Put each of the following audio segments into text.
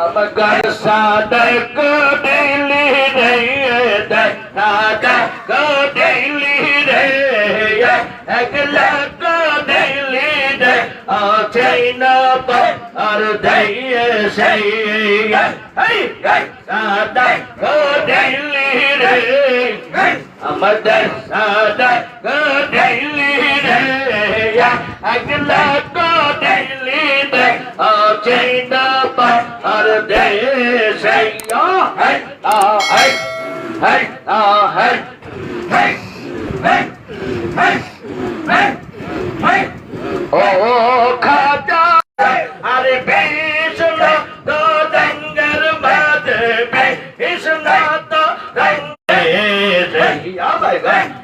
मगर सादर को डेली रे दादर को डेली रे अगला को डेली रे चैना पर और दे सही सादर को डेली रे मदर सादर को डेली रे अगला को डेली रे chenda par har day say oh hey ah hey hey ah hey hey hey hey hey hey oh oh khada har besh na to danger mat pe is na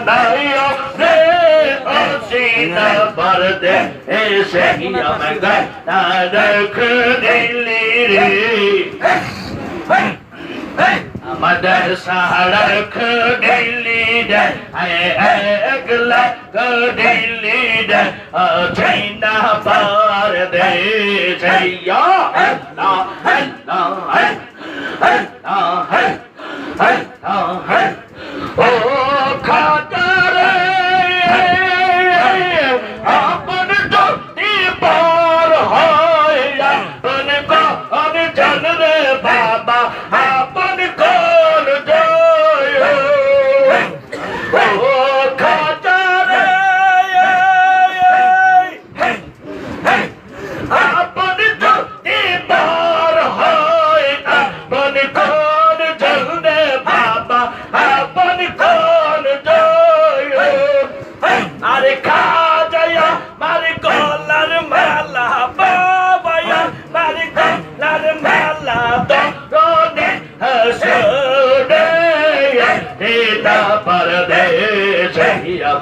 জানাইও রে অসিনা পরদে এসে আমাকে তারক দিলি রে আমাদের সাহারক দিল্লি দে একলা দিল্লি দে চাইনা পার দে জয়া না না ও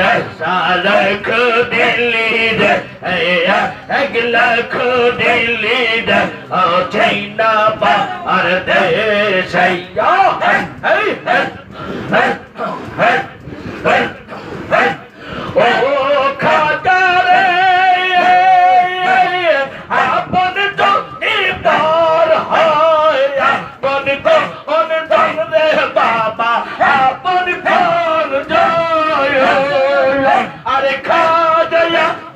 আদা দিল্লি রে দশার দিল্লি রে আগলা খোদে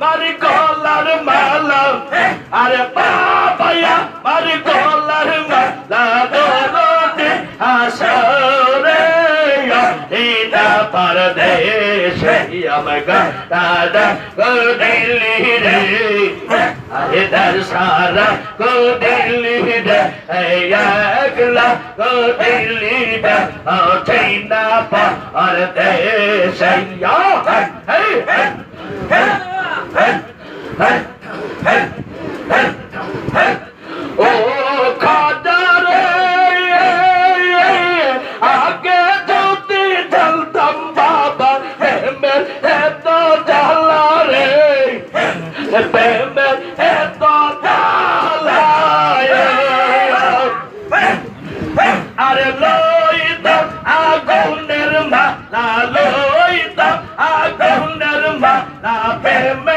মারি গলার মালা। আরে বাবায়া, মারি গলার মালা দরদে আসরে ইনা পরদেশে আমগা দাদা গো দিল্লি রে। আরে দরসারা গো দিল্লি রে। একলা গো দিল্লি রে। ও চাইনা পরদেশে হে হে ও খাদারে আগে যদি চলতাম বাবা প্রেমের এত জ্বালা রে প্রেমের এত জ্বালা আরে লইতাম আগুনের মালা লইতাম আগুনের মালা প্রেমের